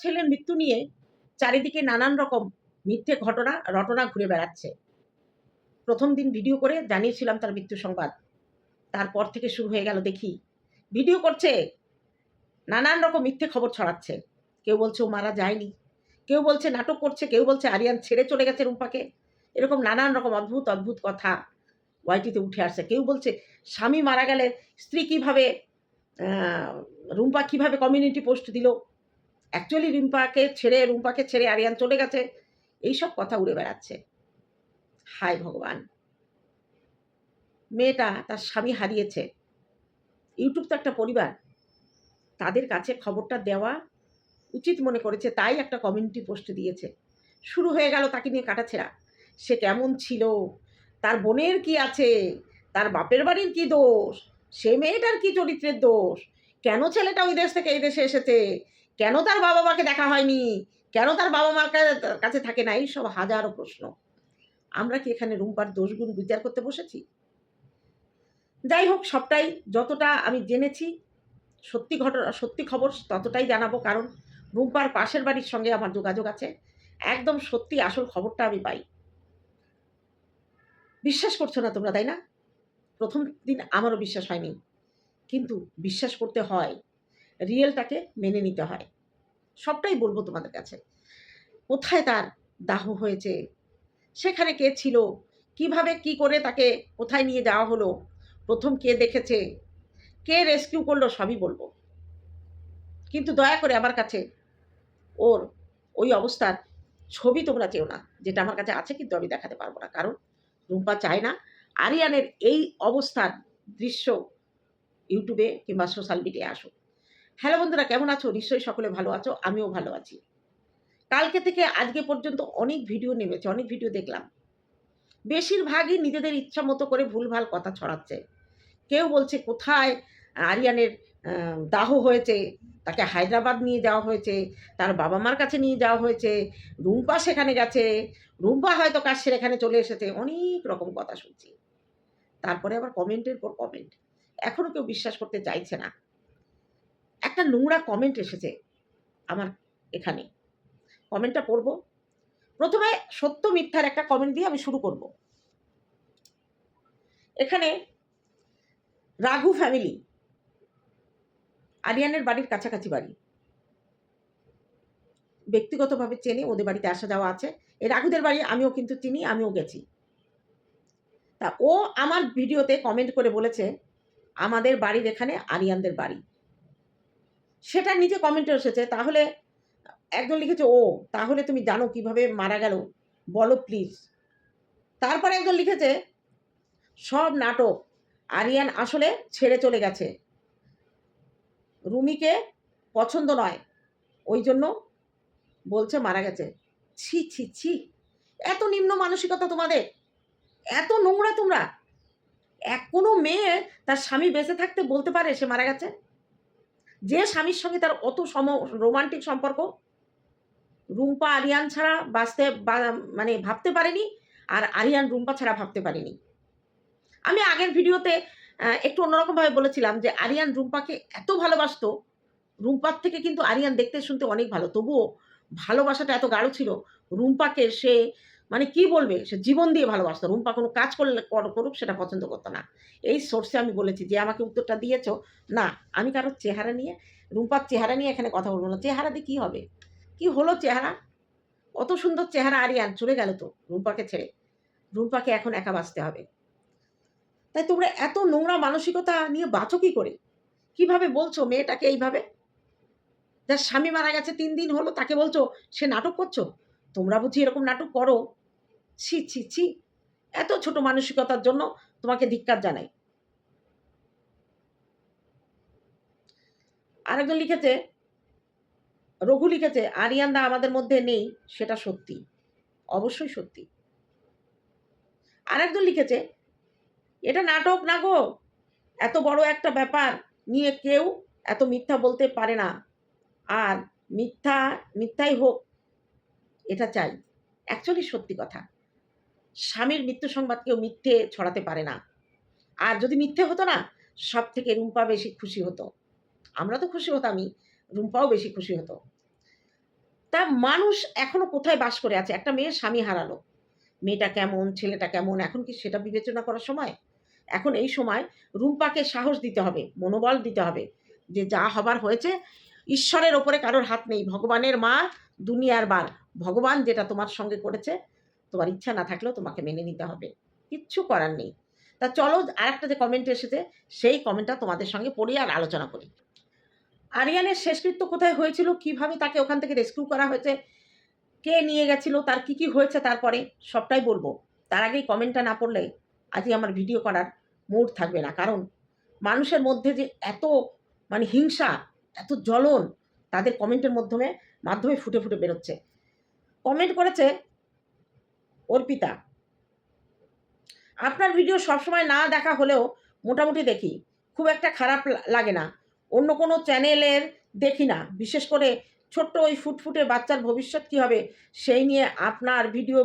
ছেলের মৃত্যু নিয়ে চারিদিকে নানান রকম মিথ্যে ঘটনা, রটনা ঘুরে বেড়াচ্ছে। প্রথম দিন ভিডিও করে জানিয়েছিলাম তার মৃত্যু সংবাদ। তারপর থেকে শুরু হয়ে গেল দেখি ভিডিও করছে, নানান রকম মিথ্যে খবর ছড়াচ্ছে। কেউ বলছে ও মারা যায়নি, কেউ বলছে নাটক করছে, কেউ বলছে আরিয়ান ছেড়ে চলে গেছে রুম্পাকে। এরকম নানান রকম অদ্ভুত অদ্ভুত কথা ওয়াইটিতে উঠে আসছে কেউ বলছে স্বামী মারা গেলে স্ত্রী কীভাবে রুম্পা কীভাবে কমিউনিটি পোস্ট দিল? অ্যাকচুয়ালি রিম্পাকে ছেড়ে, রুম্পাকে ছেড়ে আরিয়ান চলে গেছে। এইসব কথা উড়ে বেড়াচ্ছে। হায় ভগবান। মেয়েটা তার স্বামী হারিয়েছে। ইউটিউব তো একটা পরিবার। তাদের কাছে খবরটা দেওয়া উচিত মনে করেছে, তাই একটা কমিউনিটি পোস্ট দিয়েছে। শুরু হয়ে গেল তাকে নিয়ে কাটাছেড়া। সে কেমন ছিল? তার বোনের কি আছে? তার বাপের বাড়ির কি দোষ? সে মেয়েটার কি চরিত্রের দোষ? কেন ছেলেটা ওই দেশ থেকে এই দেশে এসেছে? কেন তার বাবা মাকে দেখা হয়নি? কেন তার বাবা মার কাছে থাকে না? এইসব হাজারো প্রশ্ন। আমরা কি এখানে রুম্পার দোষগুণ বিচার করতে বসেছি? যাই হোক, সবটাই যতটা আমি জেনেছি, সত্যি ঘটনা সত্যি খবর ততটাই জানাব, কারণ রুম্পার পাশের বাড়ির সঙ্গে আমার যোগাযোগ আছে। একদম সত্যি আসল খবরটা আমি পাই। বিশ্বাস করছ না তোমরা, তাই না? প্রথম দিন আমারও বিশ্বাস হয়নি। কিন্তু বিশ্বাস করতে হয়। রিয়েলটাকে মেনে নিতে হয়। সবটাই বলব তোমাদের কাছে। কোথায় তার দাহ হয়েছে? সেখানে কে ছিল? কীভাবে কি করে তাকে কোথায় নিয়ে যাওয়া হলো? প্রথম কে দেখেছে? কে রেস্কিউ করল সবই বলব। কিন্তু দয়া করে আমার কাছে ওর ওই অবস্থার ছবি তোমরা চেও না, যেটা আমার কাছে আছে কিন্তু আমি দেখাতে পারব না। কারণ রুম্পা চায় না। আরিয়ানের এই অবস্থার দৃশ্য ইউটিউবে কিংবা সোশ্যাল মিডিয়ায় আসুক। হ্যালো বন্ধুরা, কেমন আছো? নিশ্চয়ই সকলে ভালো আছো, আমিও ভালো আছি। কালকে থেকে আজকে পর্যন্ত অনেক ভিডিও নেমেছে, অনেক ভিডিও দেখলাম। বেশিরভাগই নিজেদের ইচ্ছা মতো করে ভুলভাল কথা ছড়াচ্ছে। কেউ বলছে কোথায় আরিয়ানের দাহ হয়েছে, তাকে হায়দ্রাবাদ নিয়ে যাওয়া হয়েছে, তার বাবা মার কাছে নিয়ে যাওয়া হয়েছে, রুম্পা সেখানে গেছে, রুম্পা হয়তো কাশের এখানে চলে এসেছে, অনেক রকম কথা শুনছি। তারপরে আবার কমেন্টের পর কমেন্ট এখনও কেউ বিশ্বাস করতে চাইছে না। একটা নোংরা কমেন্ট এসেছে আমার এখানে। কমেন্টটা পড়ব। প্রথমে সত্য মিথ্যার একটা কমেন্ট দিয়ে আমি শুরু করব। এখানে রাঘু ফ্যামিলি আরিয়ানের বাড়ির কাছাকাছি বাড়ি। ব্যক্তিগতভাবে চেনে ওদের বাড়িতে আসা যাওয়া আছে। এই রাঘুদের বাড়ি আমিও কিন্তু চিনি, আমিও গেছি। তা ও আমার ভিডিওতে কমেন্ট করে বলেছে, আমাদের বাড়ির এখানে আরিয়ানদের বাড়ি। সেটা নিচে কমেন্টে এসেছে, তাহলে একজন লিখেছে, ও, তাহলে তুমি জানো কীভাবে মারা গেল, বলো প্লিজ তারপরে একজন লিখেছে, সব নাটক আরিয়ান আসলে ছেড়ে চলে গেছে। রুমিকে পছন্দ নয়, ওই জন্য বলছে মারা গেছে। ছি ছি ছি, এত নিম্ন মানসিকতা তোমাদের, এত নোংরা তোমরা। এক কোনো মেয়ে তার স্বামী বেঁচে থাকতে বলতে পারে সে মারা গেছে? যে স্বামীর সঙ্গে তার অত সম রোমান্টিক সম্পর্ক, রুম্পা আরিয়ান ছাড়া বাঁচতে মানে ভাবতে পারেনি আর আরিয়ান রুম্পা ছাড়া ভাবতে পারেনি। আমি আগের ভিডিওতে একটু অন্যরকমভাবে বলেছিলাম যে আরিয়ান রুম্পাকে এত ভালোবাসতো, রুম্পার থেকে কিন্তু আরিয়ান দেখতে শুনতে অনেক ভালো। তবুও ভালোবাসাটা এত গাঢ় ছিল, রুম্পাকে সে মানে কি বলবে? সে জীবন দিয়ে ভালোবাসতো। রুম্পা কোনো কাজ করলে, কর- করুক, সেটা পছন্দ করতো না। এই সোর্সে আমি বলেছি যে, আমাকে উত্তরটা দিয়েছ? না, আমি কারোর চেহারা নিয়ে, রুম্পার চেহারা নিয়ে এখানে কথা বলব না। চেহারা দিয়ে কী হবে? কি হলো চেহারা? অত সুন্দর চেহারা, আরিয়ান, চলে গেল তো রুম্পাকে ছেড়ে। রুম্পাকে এখন একা বাঁচতে হবে। তাই তোমরা এত নোংরা মানসিকতা নিয়ে বাঁচো কী করে? কীভাবে বলছো মেয়েটাকে এইভাবে? যার স্বামী মারা গেছে, তিন দিন হলো, তাকে বলছো, সে নাটক করছ? তোমরা বুঝি এরকম নাটক করো? ছি ছি ছি। এত ছোট মানসিকতার জন্য তোমাকে ধিক্কার জানাই। আরেকজন লিখেছে, রঘু লিখেছে আরিয়ানদা আমাদের মধ্যে নেই, সেটা সত্যি। অবশ্যই সত্যি। আরেকজন লিখেছে, এটা নাটক না গো? এত বড় একটা ব্যাপার নিয়ে কেউ এত মিথ্যা বলতে পারে না। আর মিথ্যা, মিথ্যাই হোক, এটা চাই। অ্যাকচুয়ালি সত্যি কথা। স্বামীর মৃত্যু সংবাদ কেউ মিথ্যে ছড়াতে পারে না। আর যদি মিথ্যে হতো না সব থেকে রুম্পা বেশি খুশি হতো। আমরা তো খুশি হতামই, রুম্পাও বেশি খুশি হতো। তা মানুষ এখনও কোথায় বাস করে আছে? একটা মেয়ে স্বামী হারালো। মেয়েটা কেমন, ছেলেটা কেমন, এখন কি সেটা বিবেচনা করার সময়? এখন এই সময় রুম্পাকে সাহস দিতে হবে, মনোবল দিতে হবে যে যা হবার হয়েছে, ঈশ্বরের ওপরে কারোর হাত নেই। ভগবানের মা দুনিয়ার বার। ভগবান যেটা তোমার সঙ্গে করেছে তোমার ইচ্ছা না থাকলেও তোমাকে মেনে নিতে হবে। কিচ্ছু করার নেই। তা চলো, আরেকটা যে কমেন্ট এসেছে, সেই কমেন্টটা তোমাদের সঙ্গে পড়ি আর আলোচনা করি। আরিয়ানের শেষকৃত্য কোথায় হয়েছিল, কীভাবে তাকে ওখান থেকে রেস্কিউ করা হয়েছে, কে নিয়ে গেছিল, তার কি কি হয়েছে তারপরে সবটাই বলব। তার আগেই কমেন্টটা না পড়লে আজই আমার ভিডিও করার মুড থাকবে না। কারণ মানুষের মধ্যে যে এত মানে হিংসা, এত জ্বলন, তাদের কমেন্টের মাধ্যমে মাধ্যমে ফুটে ফুটে বেরোচ্ছে। কমেন্ট করেছে অর্পিতা। আপনার ভিডিও সবসময় না দেখা হলেও মোটামুটি দেখি। খুব একটা খারাপ লাগে না। অন্য কোনো চ্যানেলের দেখি না। বিশেষ করে ছোট্ট ওই ফুটফুটে বাচ্চার ভবিষ্যৎ কী হবে, সেই নিয়ে আপনার ভিডিও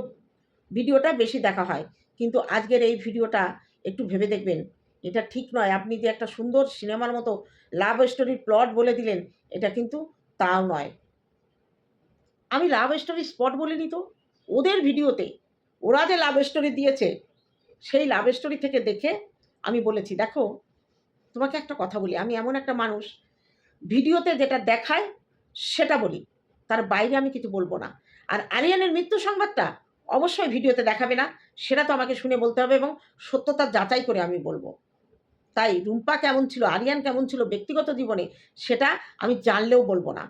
ভিডিওটা বেশি দেখা হয়। কিন্তু আজকের এই ভিডিওটা একটু ভেবে দেখবেন। এটা ঠিক নয়। আপনি যে একটা সুন্দর সিনেমার মতো লাভ স্টোরির প্লট বলে দিলেন, এটা কিন্তু তাও নয়। আমি লাভ স্টোরি স্পট বলিনি তো। ওদের ভিডিওতে ওরা যে লাভ স্টোরি দিয়েছে, সেই লাভ স্টোরি থেকে দেখে আমি বলেছি, দেখো, তোমাকে একটা কথা বলি, আমি এমন একটা মানুষ, ভিডিওতে যেটা দেখায় সেটা বলি, তার বাইরে আমি কিছু বলব না। আর আরিয়ানের মৃত্যু সংবাদটা অবশ্যই ভিডিওতে দেখাবে না, সেটা তো আমাকে শুনে বলতে হবে এবং সত্যতা যাচাই করে আমি বলব। তাই রুম্পা কেমন ছিল, আরিয়ান কেমন ছিল ব্যক্তিগত জীবনে, সেটা আমি জানলেও বলব না।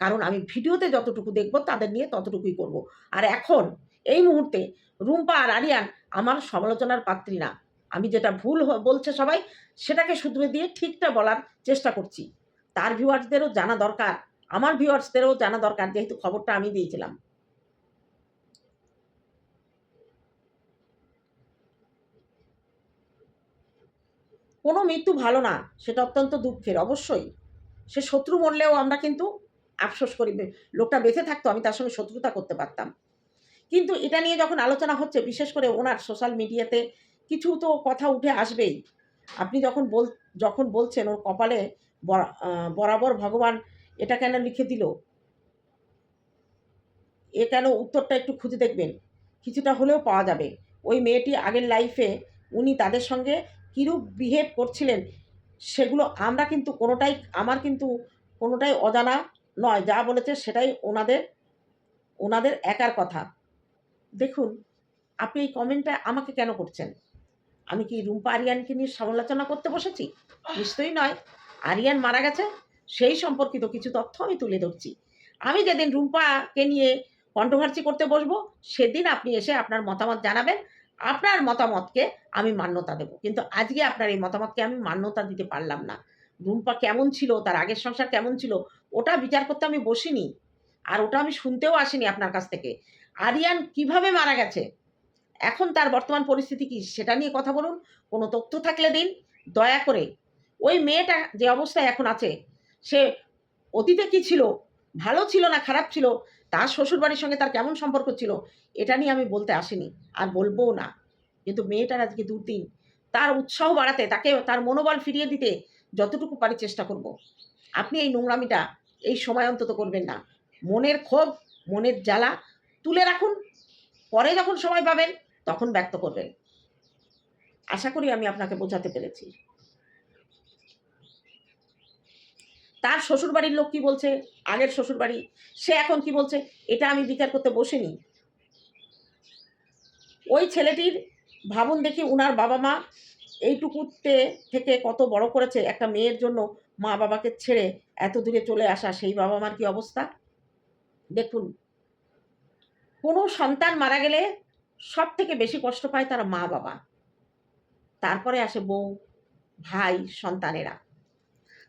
কারণ আমি ভিডিওতে যতটুকু দেখব, তাদের নিয়ে ততটুকুই করব। আর এখন এই মুহূর্তে রুম্পা আর আরিয়ান আমার সমালোচনার পাত্রী না। আমি যেটা ভুল বলছে সবাই, সেটাকে শুধরে দিয়ে ঠিকটা বলার চেষ্টা করছি। তার ভিউয়ার্সদেরও জানা দরকার। আমার ভিউয়ার্সদেরও জানা দরকার, যেহেতু খবরটা আমি দিয়েছিলাম। কোনো মৃত্যু ভালো না, সেটা অত্যন্ত দুঃখের, অবশ্যই। সে শত্রু মরলেও আমরা কিন্তু আফসোস করি। লোকটা বেঁচে থাকতো, আমি তার সঙ্গে শত্রুতা করতে পারতাম। কিন্তু এটা নিয়ে যখন আলোচনা হচ্ছে, বিশেষ করে ওনার সোশ্যাল মিডিয়াতে, কিছু তো কথা উঠে আসবেই। আপনি যখন বল, যখন বলছেন ওর কপালে বরাবর ভগবান এটা কেন লিখে দিল? এ কেন উত্তরটা একটু খুঁজে দেখবেন। কিছুটা হলেও পাওয়া যাবে। ওই মেয়েটি আগের লাইফে উনি তাদের সঙ্গে কীরূপ বিহেভ করছিলেন, সেগুলো আমরা কিন্তু কোনোটাই, আমার কিন্তু কোনোটাই অজানা নয়। যা বলেছে সেটাই ওনাদের ওনাদের একার কথা। দেখুন, আপনি এই কমেন্টটা আমাকে কেন করছেন? আমি কি রুম্পা আরিয়ানকে নিয়ে সমালোচনা করতে বসেছি? নিশ্চয়ই নয়। আরিয়ান মারা গেছে, সেই সম্পর্কিত কিছু তথ্য আমি তুলে ধরছি। আমি যেদিন রুম্পাকে নিয়ে কন্ট্রোভার্সি করতে বসবো, সেদিন আপনি এসে আপনার মতামত জানাবেন। আপনার মতামতকে আমি মান্যতা দেব। কিন্তু আজকে আপনার এই মতামতকে আমি মান্যতা দিতে পারলাম না। রুম্পা কেমন ছিল, তার আগের সংসার কেমন ছিল, ওটা বিচার করতে আমি বসিনি। আর ওটা আমি শুনতেও আসিনি আপনার কাছ থেকে। আরিয়ান কীভাবে মারা গেছে? এখন তার বর্তমান পরিস্থিতি কি সেটা নিয়ে কথা বলুন। কোনো তথ্য থাকলে দিন। দয়া করে ওই মেয়েটা যে অবস্থায় এখন আছে, সে অতীতে কি ছিল? ভালো ছিল না খারাপ ছিল? তার শ্বশুরবাড়ির সঙ্গে তার কেমন সম্পর্ক ছিল? এটা নিয়ে আমি বলতে আসিনি। আর বলবও না। কিন্তু মেয়েটার আজকে দুদিন তার উৎসাহ বাড়াতে, তাকে তার মনোবল ফিরিয়ে দিতে যতটুকু পারি চেষ্টা করব। আপনি এই নোংরামিটা এই সময় অন্তত করবেন না। মনের ক্ষোভ, মনের জ্বালা তুলে রাখুন, পরে যখন সময় পাবেন তখন ব্যক্ত করবেন। আশা করি আমি আপনাকে বোঝাতে পেরেছি। তার শ্বশুরবাড়ির লোক কি বলছে? আগের শ্বশুরবাড়ি, সে এখন কি বলছে? এটা আমি বিচার করতে বসিনি। ওই ছেলেটির ভাবুন দেখি উনার বাবা মা এইটুকুতে থেকে কত বড় করেছে, একটা মেয়ের জন্য মা বাবাকে ছেড়ে এত দূরে চলে আসা সেই বাবা মার কি অবস্থা? দেখুন কোনো সন্তান মারা গেলে সব থেকে বেশি কষ্ট পায় তারা মা বাবা। তারপরে আসে বউ, ভাই, সন্তানেরা।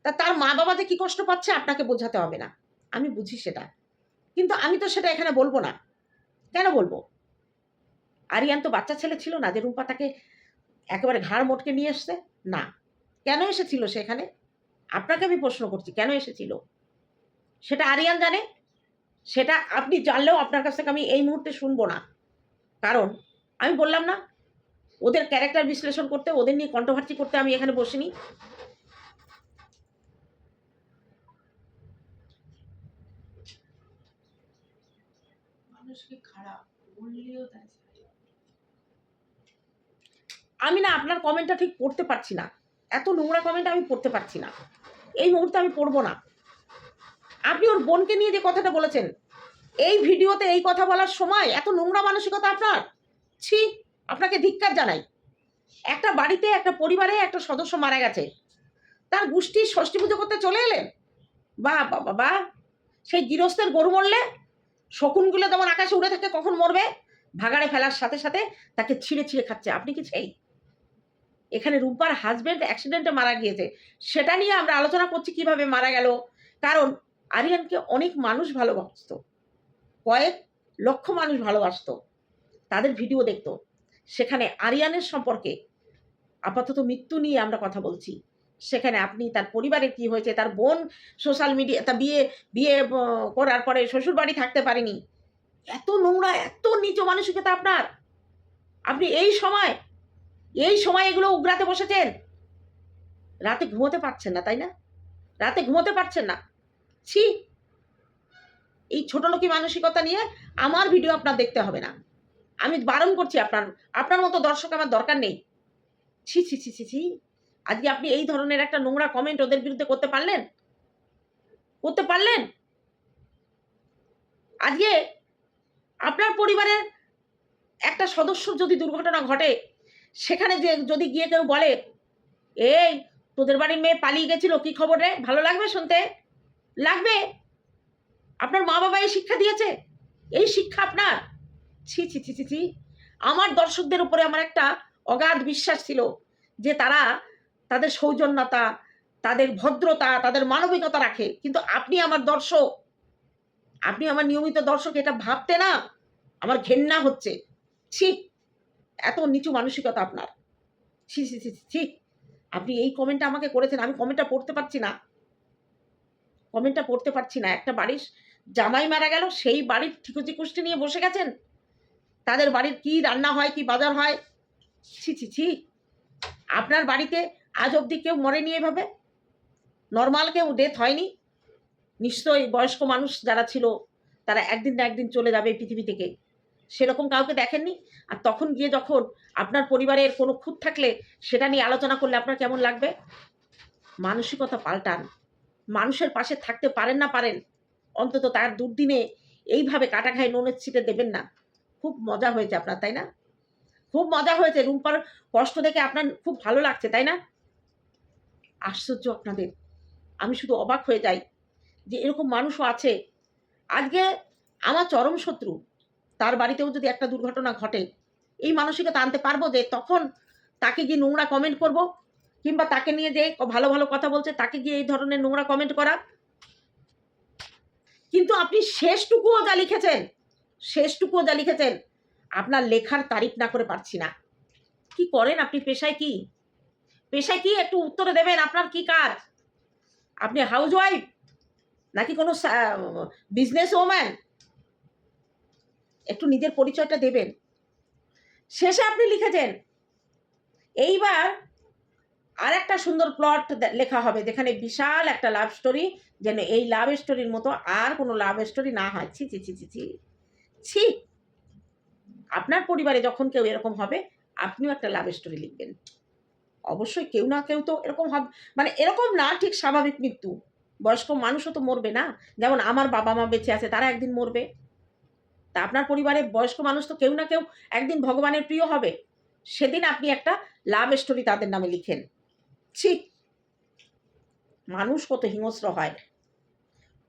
তা তার মা বাবা যে কী কষ্ট পাচ্ছে আপনাকে বোঝাতে হবে না। আমি বুঝি সেটা। কিন্তু আমি তো সেটা এখানে বলব না। কেন বলব? আরিয়ান তো বাচ্চা ছেলে ছিল না যে রূপা তাকে একেবারে ঘাড় মোটকে নিয়ে এসছে? না। কেন এসেছিল সেখানে আপনাকে আমি প্রশ্ন করছি, কেন এসেছিল? সেটা আরিয়ান জানে। সেটা আপনি জানলেও আপনার কাছ থেকে আমি এই মুহূর্তে শুনব না। কারণ আমি বললাম না ওদের ক্যারেক্টার বিশ্লেষণ করতে ওদের নিয়ে কন্ট্রোভার্সি করতে আমি এখানে বসিনি। আমি না আপনার কমেন্টটা ঠিক পড়তে পারছি না। এত নোংরা কমেন্ট আমি পড়তে পারছি না। এই মুহূর্তে আমি পড়ব না। আপনি ওর বোনকে নিয়ে যে কথাটা বলেছেন, এই ভিডিওতে এই কথা বলার সময় এত নোংরা মানসিকতা আপনার? ছি, আপনাকে ধিক্কার জানাই। একটা বাড়িতে, একটা পরিবারে একটা সদস্য মারা গেছে। তার গোষ্ঠীর ষষ্ঠী পুজো করতে চলে এলেন। বা বাবা বা সেই গৃহস্থের গরু মরলে? শকুনগুলো যেমন আকাশে উড়ে থাকে, কখন মরবে? ভাগাড়ে ফেলার সাথে সাথে তাকে ছিঁড়ে ছিঁড়ে খাচ্ছে। আপনি কি সেই? এখানে রূপার হাজবেন্ড অ্যাক্সিডেন্টে মারা গিয়েছে। সেটা নিয়ে আমরা আলোচনা করছি কীভাবে মারা গেল। কারণ আরিয়ানকে অনেক মানুষ ভালোবাসত। কয়েক লক্ষ মানুষ ভালোবাসত। তাদের ভিডিও দেখত। সেখানে আরিয়ানের সম্পর্কে আপাতত মৃত্যু নিয়ে আমরা কথা বলছি। সেখানে আপনি তার পরিবারে কি হয়েছে, তার বোন সোশ্যাল মিডিয়া তা বিয়ে বিয়ে করার পরে শ্বশুর বাড়ি থাকতে পারেনি। এত নোংরা, এত নিচ মানসিকতা আপনার। আপনি এই সময় এই সময় এগুলো উগরাতে বসেছেন। রাতে ঘুমোতে পারছেন না, তাই না? রাতে ঘুমোতে পারছেন না। ছি। এই ছোট লোকি মানসিকতা নিয়ে আমার ভিডিও আপনার দেখতে হবে না। আমি বারণ করছি আপনার আপনার মতো দর্শক আমার দরকার নেই। ছি ছি ছি ছি ছি। আজকে আপনি এই ধরনের একটা নোংরা কমেন্ট ওদের বিরুদ্ধে করতে পারলেন? করতে পারলেন? আজকে আপনার পরিবারের একটা সদস্যর যদি দুর্ঘটনা ঘটে, সেখানে যে যদি গিয়ে কেউ বলে, এই, তোদের বাড়ির মেয়ে পালিয়ে গেছিল, কি খবর? রে ভালো লাগবে শুনতে? লাগবে? আপনার মা বাবা এই শিক্ষা দিয়েছে? এই শিক্ষা আপনার? ছি ছি ছি ছি ছি। আমার দর্শকদের উপরে আমার একটা অগাধ বিশ্বাস ছিল যে তারা তাদের সৌজন্যতা তাদের ভদ্রতা তাদের মানবিকতা রাখে। কিন্তু আপনি আমার দর্শক আপনি আমার নিয়মিত দর্শক এটা ভাবতে না আমার ঘেন্না হচ্ছে। ছি এত নিচু মানসিকতা আপনার। ছি ছি ছি ছি, আপনি এই কমেন্টটা আমাকে করেছেন আমি কমেন্টটা পড়তে পারছি না। কমেন্টটা পড়তে পারছি না। একটা বাড়ির জামাই মারা গেল, সেই বাড়ির ঠিকুচি কুষ্টি নিয়ে বসে গেছেন? তাদের বাড়ির কি রান্না হয়, কি বাজার হয়? ছি ছি ছি। আপনার বাড়িতে আজ অবধি কেউ মরেনি এভাবে? নর্মাল কেউ ডেথ হয়নি? নিশ্চয়ই বয়স্ক মানুষ যারা ছিল, তারা একদিন না একদিন চলে যাবে পৃথিবী থেকে। সেরকম কাউকে দেখেননি? আর তখন গিয়ে যখন আপনার পরিবারের কোনো খুঁত থাকলে সেটা নিয়ে আলোচনা করলে আপনার কেমন লাগবে? মানসিকতা পাল্টান। মানুষের পাশে থাকতে পারেন না পারেন, অন্তত তার দুর্দিনে এইভাবে কাটা খায় নুনের ছিটে দেবেন না। খুব মজা হয়েছে আপনার, তাই না? খুব মজা হয়েছে, রুম্পার কষ্ট দেখে আপনার খুব ভালো লাগছে, তাই না? আশ্চর্য আপনাদের, আমি শুধু অবাক হয়ে যাই যে এরকম মানুষও আছে। আজকে আমার চরম শত্রু, তার বাড়িতেও যদি একটা দুর্ঘটনা ঘটে, এই মানসিকতা আনতে পারব যে তখন তাকে গিয়ে নোংরা কমেন্ট করব? কিংবা তাকে নিয়ে যে ভালো ভালো কথা বলছে, তাকে গিয়ে এই ধরনের নোংরা কমেন্ট করা। কিন্তু আপনি শেষটুকুও যা লিখেছেন, শেষটুকুও যা লিখেছেন, আপনার লেখার তারিফ না করে পারছি না। কি করেন আপনি? পেশায় কি? পেশায় কি? একটু উত্তরে দেবেন, আপনার কি কাজ? আপনি হাউস ওয়াইফ নাকি কোনো বিজনেস ওম্যান একটু নিজের পরিচয়টা দেবেন। শেষে আপনি লিখেছেন, এইবার আর একটা সুন্দর প্লট লেখা হবে। যেখানে বিশাল একটা লাভ স্টোরি যেন এই লাভ স্টোরির মতো আর কোনো লাভ স্টোরি না হয়। ছি ছি ছি ছি ছি। ছি! আপনার পরিবারে যখন কেউ এরকম হবে, আপনিও একটা লাভ স্টোরি লিখবেন। অবশ্যই কেউ না কেউ তো এরকম হবে। মানে এরকম না, ঠিক স্বাভাবিক মৃত্যু। বয়স্ক মানুষও তো মরবে না। যেমন আমার বাবা মা বেঁচে আছে, তারা একদিন মরবে। তা আপনার পরিবারে বয়স্ক মানুষ তো কেউ না কেউ একদিন ভগবানের প্রিয় হবে। সেদিন আপনি একটা লাভ স্টোরি তাদের নামে লিখেন। ছি। মানুষ কত হিংস্র হয়।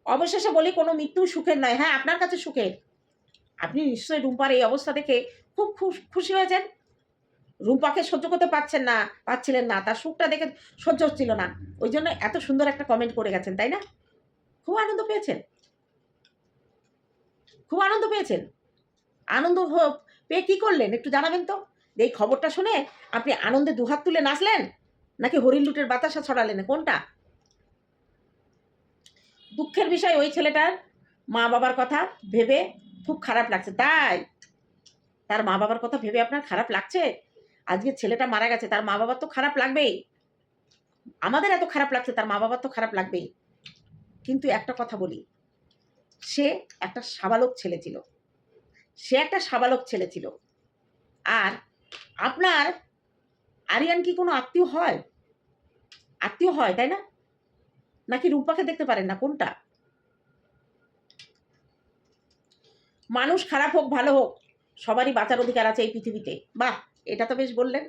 অবশেষে বলি কোনো মৃত্যু সুখের নয়। হ্যাঁ আপনার কাছে সুখের। আপনি নিশ্চয়ই রুম্পার এই অবস্থা দেখে খুব খুশ- হয়েছেন। রুম্পাকে সহ্য করতে পারছেন না পাচ্ছিলেন না। তার সুখটা দেখে সহ্য হচ্ছিল না। ওই জন্য এত সুন্দর একটা কমেন্ট করে গেছেন, তাই না? খুব আনন্দ পেয়েছেন। খুব আনন্দ পেয়েছেন। আনন্দ পেয়ে কী করলেন? একটু জানাবেন তো? এই খবরটা শুনে আপনি আনন্দে দুহাত তুলে নাচলেন? নাকি হরিণ লুটের বাতাসা ছড়ালেন কোনটা? দুঃখের বিষয় ওই ছেলেটার মা বাবার কথা ভেবে খুব খারাপ লাগছে। তাই তার মা বাবার কথা ভেবে আপনার খারাপ লাগছে? আজকে ছেলেটা মারা গেছে, তার মা বাবার তো খারাপ লাগবেই। আমাদের এত খারাপ লাগছে, তার মা বাবার তো খারাপ লাগবেই। কিন্তু একটা কথা বলি, সে একটা সাবালক ছেলে ছিল। সে একটা সাবালক ছেলে ছিল। আর আপনার আরিয়ান কি কোনো আত্মীয় হয়? আত্মীয় হয়, তাই না? নাকি রূপাকে দেখতে পারেন না? কোনটা? মানুষ খারাপ হোক, ভালো হোক, সবারই বাঁচার অধিকার আছে এই পৃথিবীতে। বাহ, এটা তো বেশ বললেন।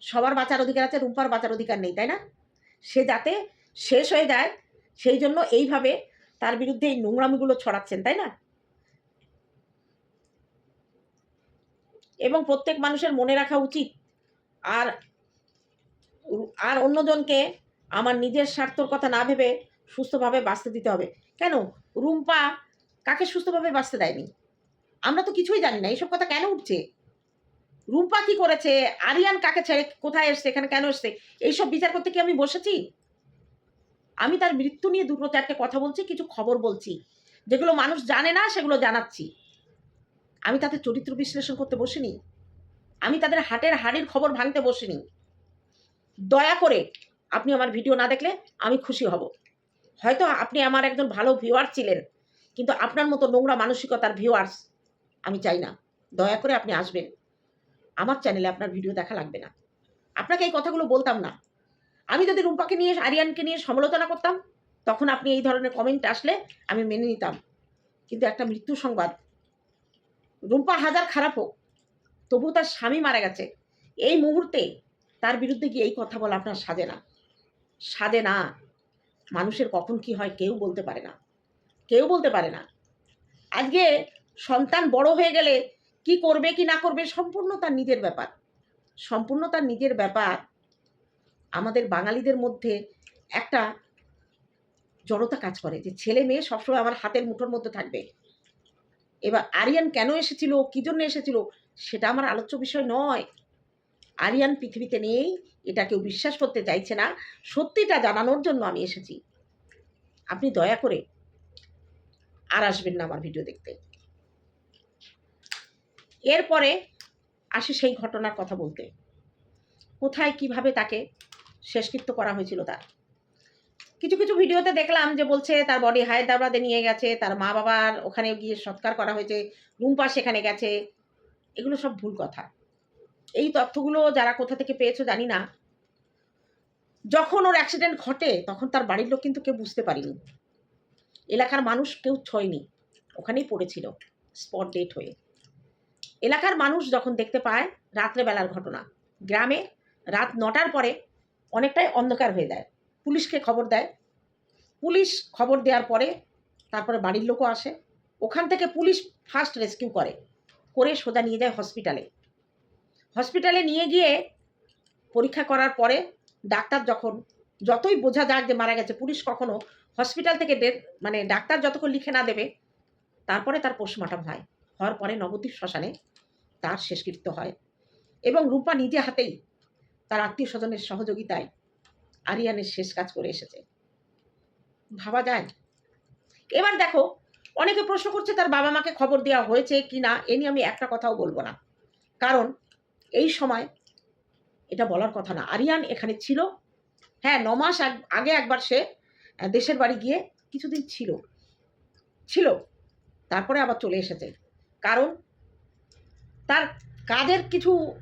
সবার বাঁচার অধিকার আছে, রূপার বাঁচার অধিকার নেই, তাই না? সে যাতে শেষ হয়ে যায়, সেই জন্য এইভাবে তার বিরুদ্ধে এই নোংরামিগুলো ছড়াচ্ছেন, তাই না? এবং প্রত্যেক মানুষের মনে রাখা উচিত আর আর অন্যজনকে আমার নিজের স্বার্থর কথা না ভেবে সুস্থভাবে বাঁচতে দিতে হবে। কেন? রুম্পা কাকে সুস্থভাবে বাঁচতে দেয়নি? আমরা তো কিছুই জানি না এইসব কথা কেন উঠছে? রুম্পা কি করেছে? আরিয়ান কাকে ছেড়ে কোথায় এসছে? এখানে কেন এসছে? এইসব বিচার করতে কি আমি বসেছি? আমি তার মৃত্যু নিয়ে দুটো চারটে কথা বলছি, কিছু খবর বলছি। যেগুলো মানুষ জানে না, সেগুলো জানাচ্ছি। আমি তাতে চরিত্র বিশ্লেষণ করতে বসিনি। আমি তাদের হাটের হাড়ির খবর ভাঙতে বসিনি। দয়া করে আপনি আমার ভিডিও না দেখলে আমি খুশি হব। হয়তো আপনি আমার একজন ভালো ভিউয়ার ছিলেন, কিন্তু আপনার মতো নোংরা মানসিকতার ভিউয়ার্স আমি চাই না। দয়া করে আপনি আসবেন। আমার চ্যানেলে আপনার ভিডিও দেখা লাগবে না। আপনাকে এই কথাগুলো বলতাম না। আমি যদি রুম্পাকে নিয়ে, আরিয়ানকে নিয়ে সমালোচনা করতাম, তখন আপনি এই ধরনের কমেন্ট আসলে আমি মেনে নিতাম। কিন্তু একটা মৃত্যু সংবাদ। রুম্পা হাজার খারাপ হোক তবু তার স্বামী মারা গেছে। এই মুহূর্তে তার বিরুদ্ধে গিয়ে এই কথা বলা আপনার সাজে না। সাজে না। মানুষের কখন কি হয় কেউ বলতে পারে না। কেউ বলতে পারে না। আজকে সন্তান বড় হয়ে গেলে কি করবে, কি না করবে, সম্পূর্ণ তার নিজের ব্যাপার। সম্পূর্ণ তার নিজের ব্যাপার। আমাদের বাঙালিদের মধ্যে একটা জড়তা কাজ করে যে ছেলে মেয়ে সবসময় আমার হাতের মুঠোর মধ্যে থাকবে। এবার আরিয়ান কেন এসেছিল? কী জন্য এসেছিল? সেটা আমার আলোচ্য বিষয় নয়। আরিয়ান পৃথিবীতে নেই, এটা কেউ বিশ্বাস করতে চাইছে না। সত্যিটা জানানোর জন্য আমি এসেছি। আপনি দয়া করে আর আসবেন না আমার ভিডিও দেখতে। এরপরে আসি সেই ঘটনার কথা বলতে। কোথায়, কীভাবে তাকে শেষকৃত্য করা হয়েছিল তার? কিছু কিছু ভিডিওতে দেখলাম যে বলছে তার বডি হায়দ্রাবাদে নিয়ে গেছে, তার মা বাবার ওখানে গিয়ে সৎকার করা হয়েছে, রুম্পা সেখানে গেছে। এগুলো সব ভুল কথা। এই তথ্যগুলো যারা কোথা থেকে পেয়েছ জানি না। যখন ওর অ্যাক্সিডেন্ট ঘটে, তখন তার বাড়ির লোক কিন্তু কেউ বুঝতে পারেনি। এলাকার মানুষ কেউ ছয়নি। ওখানেই পড়েছিল স্পট ডেট হয়ে। এলাকার মানুষ যখন দেখতে পায়, রাত্রেবেলার ঘটনা। গ্রামে রাত নটার পরে অনেকটাই অন্ধকার হয়ে যায়। পুলিশকে খবর দেয়। পুলিশ খবর দেওয়ার পরে তারপরে বাড়ির লোকও আসে। ওখান থেকে পুলিশ ফার্স্ট রেস্কিউ করে। করে সোজা নিয়ে যায় হসপিটালে হসপিটালে নিয়ে গিয়ে পরীক্ষা করার পরে ডাক্তার যখন, যতই বোঝা যাক যে মারা গেছে, পুলিশ কখনো হসপিটাল থেকে মানে ডাক্তার যতক্ষণ লিখে না দেবে, তারপরে তার পোস্টমর্টম হয়। হওয়ার পরে নবদ্বীপ শ্মশানে তার শেষকৃত্য হয়। এবং রূপা নিজে হাতেই তার আত্মীয় স্বজনের সহযোগিতায় আরিয়ানের শেষ কাজ করে এসেছে। ভাবা যায়? এবার দেখো অনেকে প্রশ্ন করছে তার বাবা মাকে খবর দেওয়া হয়েছে কি না এ নিয়ে আমি একটা কথাও বলব না। কারণ এই সময় এটা বলার কথা না। আরিয়ান এখানে ছিল। হ্যাঁ ন মাস আগ- একবার সে দেশের বাড়ি গিয়ে কিছুদিন ছিল। ছিল। তারপরে আবার চলে এসেছে। কারণ তার কাজের কিছু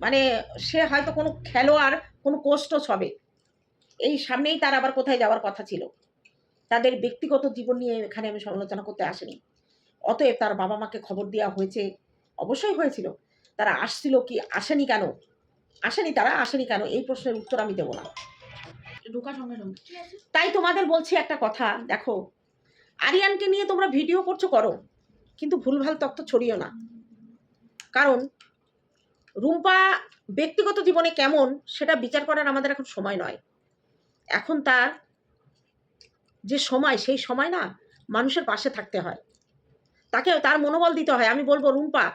মানে সে হয়তো কোনো খেলোয়াড়, কোনো কোচ টোচ হবে। এই সামনেই তার আবার কোথায় যাওয়ার কথা ছিল। তাদের ব্যক্তিগত জীবন নিয়ে এখানে আমি সমালোচনা করতে আসিনি। অতএব তার বাবা মাকে খবর দেওয়া হয়েছে অবশ্যই হয়েছিল। তারা আসছিল কি আসেনি কেন? আসেনি তারা আসেনি কেন? এই প্রশ্নের উত্তর আমি দেবো না। ঢোকার সঙ্গে সঙ্গে তাই তোমাদের বলছি একটা কথা দেখো আরিয়ানকে নিয়ে তোমরা ভিডিও করছ করো কিন্তু ভুলভাল তথ্য ছড়িও না। কারণ রুম্পা ব্যক্তিগত জীবনে কেমন সেটা বিচার করার আমাদের এখন সময় নয়। এখন তার যে সময়, সেই সময় না মানুষের পাশে থাকতে হয়। তাকে তার মনোবল দিতে হয়। আমি বলব, রুম্পা,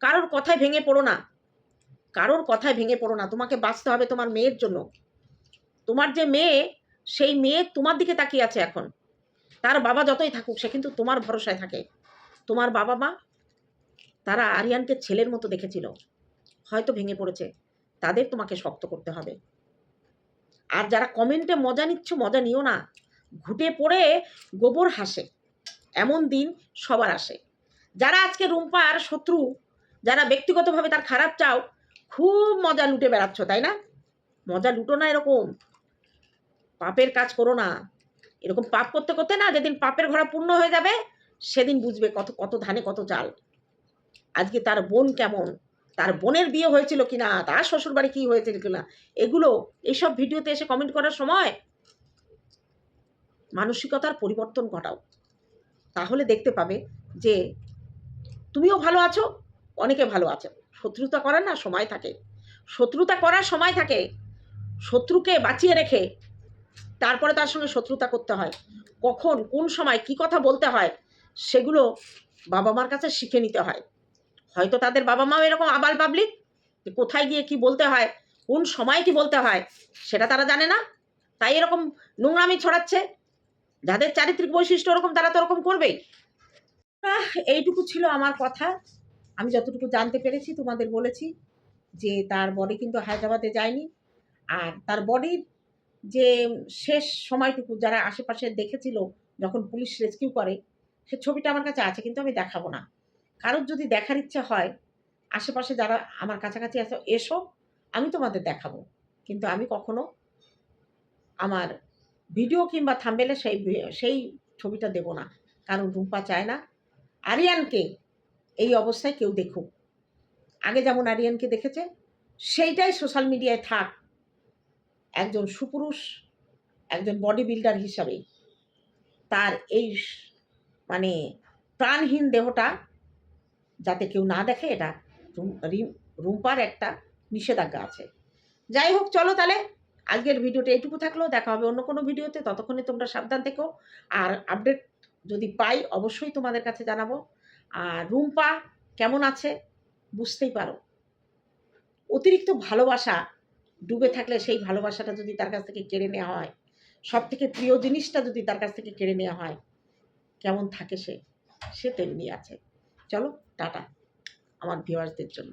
কারোর কথায় ভেঙে পড়ো না। কারোর কথায় ভেঙে পড়ো না। তোমাকে বাঁচতে হবে তোমার মেয়ের জন্য। তোমার যে মেয়ে, সেই মেয়ে তোমার দিকে তাকিয়ে আছে এখন। তার বাবা যতই থাকুক, সে কিন্তু তোমার ভরসায় থাকে। তোমার বাবা মা, তারা আরিয়ানকে ছেলের মতো দেখেছিল। হয়তো ভেঙে পড়েছে। তাদের তোমাকে শক্ত করতে হবে। আর যারা কমেন্টে মজা নিচ্ছ, মজা নিও না। ঘুটে পড়ে গোবর হাসে। এমন দিন সবার আসে। যারা আজকে রুম্পার শত্রু, যারা ব্যক্তিগতভাবে তার খারাপ চাও, খুব মজা লুটে বেড়াচ্ছ, তাই না? মজা লুটো না এরকম। পাপের কাজ করো না। এরকম পাপ করতে করতে না যেদিন পাপের ঘোড়া পূর্ণ হয়ে যাবে, সেদিন বুঝবে কত কত ধানে কত চাল। আজকে তার বোন কেমন? তার বোনের বিয়ে হয়েছিল কিনা? তার শ্বশুরবাড়ি কি হয়েছিল কিনা? এগুলো এইসব ভিডিওতে এসে কমেন্ট করার সময় মানসিকতার পরিবর্তন ঘটাও। তাহলে দেখতে পাবে যে তুমিও ভালো আছো, অনেকে ভালো আছো শত্রুতা করার না সময় থাকে। শত্রুতা করার সময় থাকে, শত্রুকে বাঁচিয়ে রেখে তারপরে তার সঙ্গে শত্রুতা করতে হয়। কখন, কোন সময়, কি কথা বলতে হয়, সেগুলো বাবা মার কাছে শিখে নিতে হয়। হয়তো তাদের বাবা মাও এরকম আবাল পাবলিক যে কোথায় গিয়ে কি বলতে হয়, কোন সময় কি বলতে হয়, সেটা তারা জানে না। তাই এরকম নোংরামি ছড়াচ্ছে। যাদের চারিত্রিক বৈশিষ্ট্য ওরকম, তারা তো ওরকম করবেই। এইটুকু ছিল আমার কথা। আমি যতটুকু জানতে পেরেছি, তোমাদের বলেছি যে তার বডি কিন্তু হায়দ্রাবাদে যায়নি। আর তার বডির যে শেষ সময়টুকু যারা আশেপাশে দেখেছিল, যখন পুলিশ রেস্কিউ করে, সে ছবিটা আমার কাছে আছে, কিন্তু আমি দেখাবো না। কারোর যদি দেখার ইচ্ছে হয়, আশেপাশে যারা আমার কাছাকাছি আছে, এসো, আমি তোমাদের দেখাবো। কিন্তু আমি কখনো আমার ভিডিও কিংবা থাম্বেলে সেই সেই ছবিটা দেব না। কারণ রূপা চায় না। আরিয়ানকে এই অবস্থায় কেউ দেখুক। আগে যেমন আরিয়ানকে দেখেছে, সেইটাই সোশ্যাল মিডিয়ায় থাক। একজন সুপুরুষ, একজন বডি বিল্ডার হিসাবে তার এই মানে প্রাণহীন দেহটা যাতে কেউ না দেখে, এটা রুম- রিম- রুম্পার একটা নিষেধাজ্ঞা আছে। যাই হোক, চলো তাহলে। আজকের ভিডিওটা এইটুকু থাকল, দেখা হবে অন্য কোনো ভিডিওতে, ততক্ষণে তোমরা সাবধান থেকো। আর আপডেট যদি পাই, অবশ্যই তোমাদের কাছে জানাব। আর রুম্পা, কেমন আছে? বুঝতেই পারো। অতিরিক্ত ভালোবাসা ডুবে থাকলে সেই ভালোবাসাটা যদি তার কাছ থেকে কেড়ে নেওয়া হয় সব থেকে প্রিয় জিনিসটা যদি তার কাছ থেকে কেড়ে নেওয়া হয়, কেমন থাকে সে? সে তেমনি আছে। চলো, টাটা। আমার ভিউয়ার্সদের জন্য।